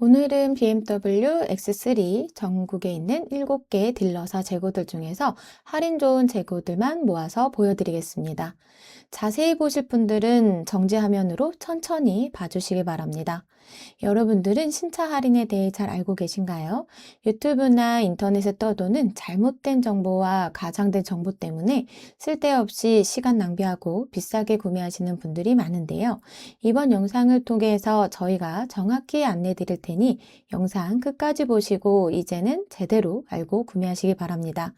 오늘은 BMW X3 전국에 있는 7개 딜러사 재고들 중에서 할인 좋은 재고들만 모아서 보여드리겠습니다. 자세히 보실 분들은 정지 화면으로 천천히 봐주시기 바랍니다. 여러분들은 신차 할인에 대해 잘 알고 계신가요? 유튜브나 인터넷에 떠도는 잘못된 정보와 과장된 정보 때문에 쓸데없이 시간 낭비하고 비싸게 구매하시는 분들이 많은데요. 이번 영상을 통해서 저희가 정확히 안내 드릴 테니 영상 끝까지 보시고 이제는 제대로 알고 구매하시기 바랍니다.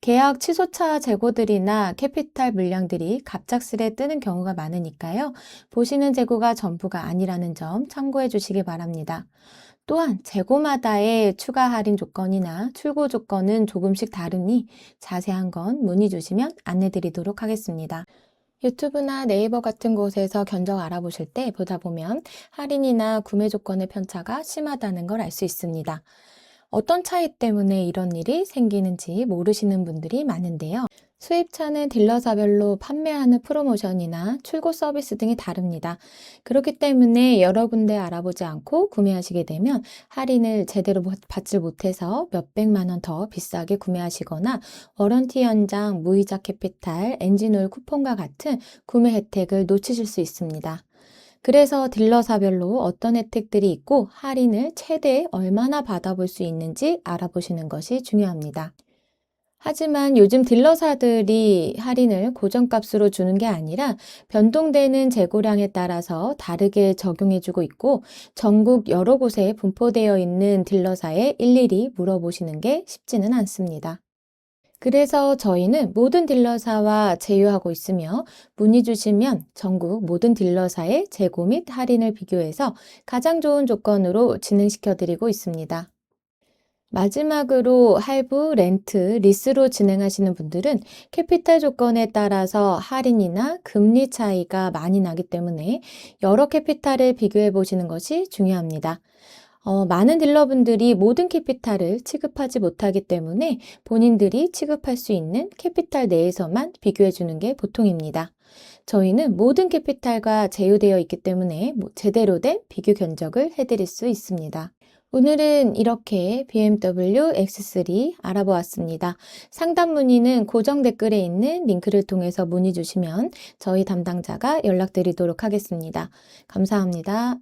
계약 취소차 재고들이나 캐피탈 물량들이 갑작스레 뜨는 경우가 많으니까요. 보시는 재고가 전부가 아니라는 점 참고해 주시기 바랍니다. 또한 재고마다의 추가 할인 조건이나 출고 조건은 조금씩 다르니 자세한 건 문의 주시면 안내 드리도록 하겠습니다. 유튜브나 네이버 같은 곳에서 견적 알아보실 때 보다 보면 할인이나 구매 조건의 편차가 심하다는 걸 알 수 있습니다. 어떤 차이 때문에 이런 일이 생기는지 모르시는 분들이 많은데요. 수입차는 딜러사별로 판매하는 프로모션이나 출고 서비스 등이 다릅니다. 그렇기 때문에 여러 군데 알아보지 않고 구매하시게 되면 할인을 제대로 받지 못해서 몇백만 원 더 비싸게 구매하시거나 워런티 연장, 무이자 캐피탈, 엔진오일 쿠폰과 같은 구매 혜택을 놓치실 수 있습니다. 그래서 딜러사별로 어떤 혜택들이 있고 할인을 최대 얼마나 받아볼 수 있는지 알아보시는 것이 중요합니다. 하지만 요즘 딜러사들이 할인을 고정값으로 주는 게 아니라 변동되는 재고량에 따라서 다르게 적용해주고 있고 전국 여러 곳에 분포되어 있는 딜러사에 일일이 물어보시는 게 쉽지는 않습니다. 그래서 저희는 모든 딜러사와 제휴하고 있으며 문의 주시면 전국 모든 딜러사의 재고 및 할인을 비교해서 가장 좋은 조건으로 진행시켜 드리고 있습니다. 마지막으로 할부, 렌트, 리스로 진행하시는 분들은 캐피탈 조건에 따라서 할인이나 금리 차이가 많이 나기 때문에 여러 캐피탈을 비교해 보시는 것이 중요합니다. 어, 많은 딜러분들이 모든 캐피탈을 취급하지 못하기 때문에 본인들이 취급할 수 있는 캐피탈 내에서만 비교해 주는 게 보통입니다. 저희는 모든 캐피탈과 제휴되어 있기 때문에 제대로 된 비교 견적을 해드릴 수 있습니다. 오늘은 이렇게 BMW X3 알아보았습니다. 상담 문의는 고정 댓글에 있는 링크를 통해서 문의 주시면 저희 담당자가 연락드리도록 하겠습니다. 감사합니다.